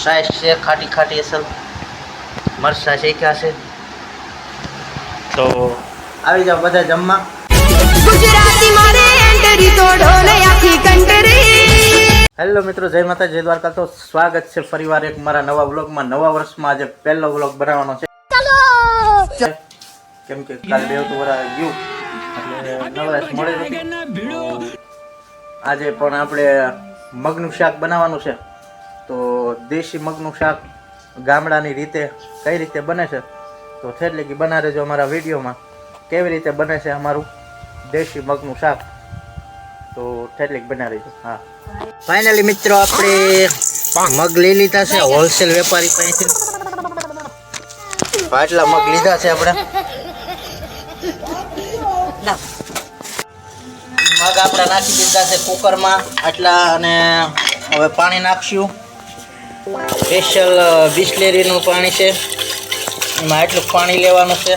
Size છે ખાટી ખાટી અસલ. મરસા શેક્યા છે? તો આવી જાઓ બધા જમવા. ગુજરાતી મારે એન્ટરી તોડો ને આખી કંટરી હેલો મિત્રો જય માતા જય દ્વારકા. તો સ્વાગત છે ફરીવાર એક મારા નવા વ્લોગમાં. નવા વર્ષમાં આજે પહેલો વ્લોગ બનાવવાનો છે. કેમ કે કાલ બે તો વરા ગયું. એટલે નવરાશ મળે નથી. આજે પણ આપણે મગનું શાક બનાવવાનું છે. તો દેશી મગનું શાક ગામડાની રીતે કઈ રીતે બને છે? તો છેલ્લે કે બના રહેજો અમારા વિડીયોમાં. કેવી રીતે બને છે અમારું દેશી મગનું શાક? તો છેલ્લે બના રહેજો હા. ફાઇનલી મિત્રો આપણે મગ લઈ લીધા છે. હોલસેલ વેપારી પાસેથી આટલા મગ લીધા છે આપણે. મગ આપણે નાખી દીધા છે કુકરમાં. આટલા અને હવે પાણી નાખશું. સ્પેશિયલ બિસ્લેરીનું પાણી છે. એમાં એટલું પાણી લેવાનું છે.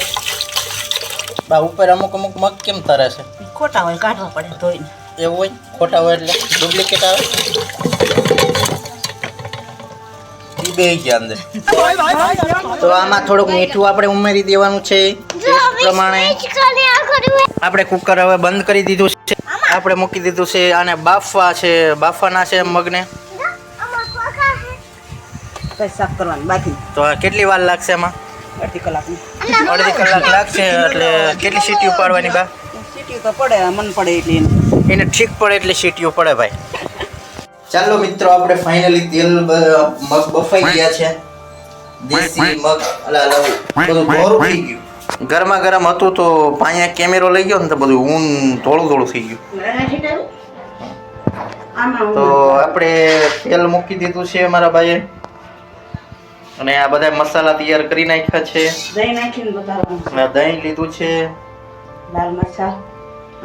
બા ઉપર અમુક અમુક મગ કેમ તરે છે? ખોટા હોય કાઢવા પડે ધોઈને. એવું હોય? ખોટા હોય એટલે ડુપ્લિકેટ આવે? બે ગયા અંદર. તો આમાં થોડુંક મીઠું આપણે ઉમેરી દેવાનું છે. પ્રમાણે આપણે કુકર હવે બંધ કરી દીધું છે. આપણે મૂકી દીધું છે. આને બાફવા છે. બાફવાના છે મગને. કઈ સાફ કરવાની? બાકી તો કેટલી વાર લાગશે એમાં અડધી કલાકની અડધી કલાક લાગશે એટલે કેટલી સીટી ઉપાડવાની બા? સીટી તો પડે મન પડે એટલે એને. ઠીક પડે એટલે સીટીઓ પડે ભાઈ. ચાલો મિત્રો આપણે ફાઇનલી તેલ મગ બફાઈ ગયા છે. દેશી મગ અલા અલા બધું ગોરું થઈ ગયું. ગરમા ગરમ હતું તો પાયા કેમેરો લઈ ગયો ને તો બધું ઊન થોડું થોડું થઈ ગયું. તો આપણે તેલ મૂકી દીધું છે મારા ભાઈએ. અને આ બધા મસાલા તૈયાર કરી નાખ્યા છે. દહીં નાખીને બતાવવાનું અને દહીં લીધું છે. લાલ મરચા.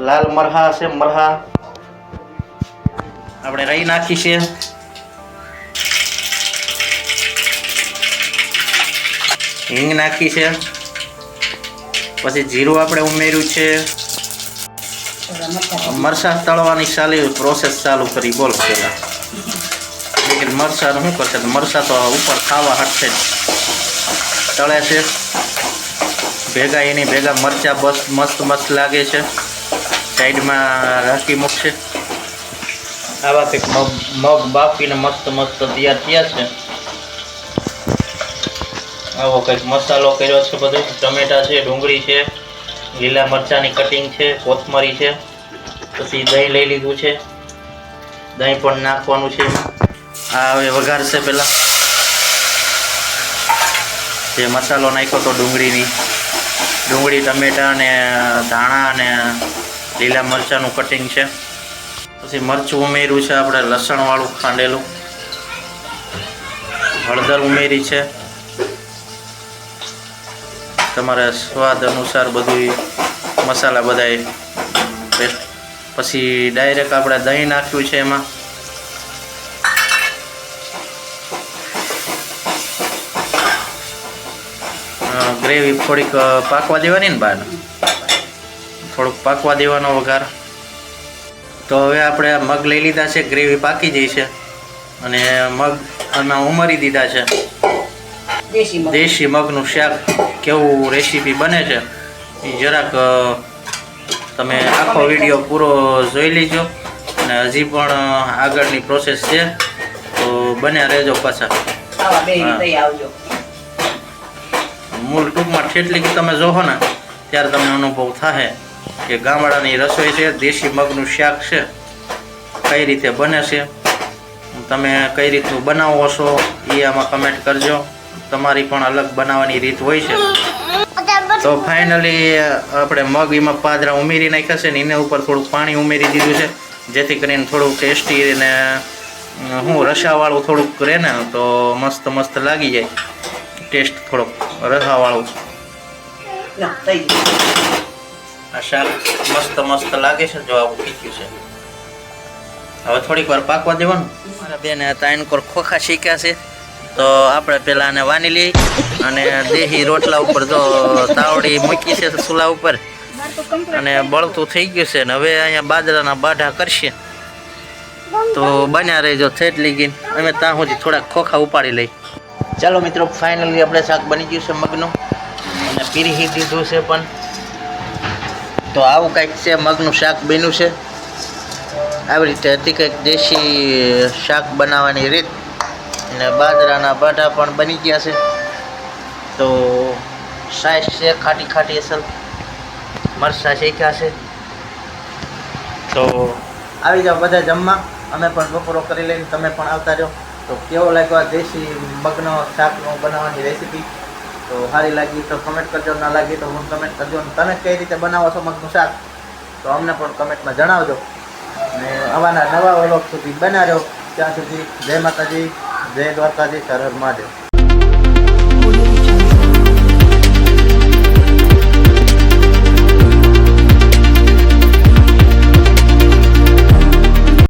લાલ મરહા છે મરહા. આપણે રહી નાખી છે હિંગ નાખી છે પછી જીરું આપણે ઉમેર્યું છે. મરસા તળવાની ચાલી પ્રોસેસ ચાલુ કરી બોલ પેલા લેકિન મરસાનું શું કરશે? મરસા તો ઉપર ખાવા હટશે. તળે છે. ભેગા એની ભેગા મરચાં બસ મસ્ત મસ્ત લાગે છે. સાઈડમાં રાખી મૂકશે. આવા કંઈક મગ મગ બાફીને મસ્ત મસ્ત તૈયાર થયા છે. આવો કંઈક મસાલો કર્યો છે બધો. ટમેટા છે, ડુંગળી છે, લીલા મરચાંની કટિંગ છે, કોથમરી છે. પછી દહીં લઈ લીધું છે. દહીં પણ નાખવાનું છે. આ હવે વઘારશે પહેલાં જે મસાલો નાખ્યો તો ડુંગળીની. ડુંગળી, ટમેટા અને ધાણા અને લીલા મરચાંનું કટિંગ છે. પછી મરચું ઉમેર્યું છે આપણે, લસણવાળું ખાંડેલું. હળદર ઉમેરી છે. તમારા સ્વાદ અનુસાર બધું મસાલા પેસ્ટ પછી ડાયરેક્ટ આપણે દહીં નાખ્યું છે એમાં. ગ્રેવી થોડીક પાકવા દેવાની ને બહાર. થોડુંક પાકવા દેવાનો વઘાર. તો હવે આપણે આ મગ લઈ લીધા છે ગ્રેવી પાકી જઈ છે. અને મગ આમાં ઉમરી દીધા છે. દેશી મગનું શાક કેવું રેસીપી બને છે એ જરાક તમે આખો વીડિયો પૂરો જોઈ લેજો. અને હજી પણ આગળની પ્રોસેસ છે. તો બન્યા રહેજો પાછા. આવજો. મૂળ ટૂંકમાં કે તમે જોહો ને, ત્યારે તમને અનુભવ થાય કે ગામડાની રસોઈ છે, દેશી મગનું શાક છે, કઈ રીતે બને છે, તમે કઈ રીતનું બનાવો છો, એ આમાં કમેન્ટ કરજો. તમારી પણ અલગ બનાવવાની રીત હોય છે. તો ફાઇનલી આપણે મગ એમાં પાદરા ઉમેરી નાખ્યા છે ને, એના ઉપર થોડુંક પાણી ઉમેરી દીધું છે, જેથી કરીને થોડું ટેસ્ટી અને હું રસાવાળું થોડુંક રહે ને, તો મસ્ત મસ્ત લાગી જાય. ટેસ્ટ થોડોક. રસાવાળું છે. આ શાક મસ્ત મસ્ત લાગે છે જો આવું પીક્યું છે. હવે થોડીક વાર પાકવા દેવાનું. મારા બેન ત્રણ કોર ખોખા શીખ્યા છે. તો આપણે પેલા આને વાની લઈ અને દેહી રોટલા ઉપર જો તાવડી મૂકી છે ચૂલા ઉપર. અને બળતું થઈ ગયું છે ને હવે અહીંયા બાજરાના બાઢા કરશે. તો બન્યા રહેજો થેટલી ગઈ અમે ત્યાં સુધી થોડાક ખોખા ઉપાડી લઈ. ચાલો મિત્રો ફાઇનલી આપણે શાક બની ગયું છે મગનું. અને પીરી દીધું છે પણ. તો આવું કંઈક છે, મગનું શાક બન્યું છે. આવી રીતે હતી કંઈક દેશી શાક બનાવવાની રીત. અને બાજરાના બાટા પણ બની ગયા છે. તો સાઈઝ છે, ખાટી ખાટી અસલ. મરસા શેખ્યા છે. તો આવી જાઓ બધા જમવા. અમે પણ બપોરો કરી લઈને, તમે પણ આવતા રહો. તો કેવો લાગ્યો આ દેશી મગનો શાકનો બનાવવાની રેસીપી તો સારી લાગી તો કમેન્ટ કરજો, ના લાગી તો હું કમેન્ટ કરજો. તમે કઈ રીતે બનાવો છો મગનું શાક? તો અમને પણ કમેન્ટમાં જણાવજો. અને આવાના નવા વ્લોગ સુધી બનાવ્યો ત્યાં સુધી જય માતાજી, જય દ્વારકાજી સરહદ મહાદેવ.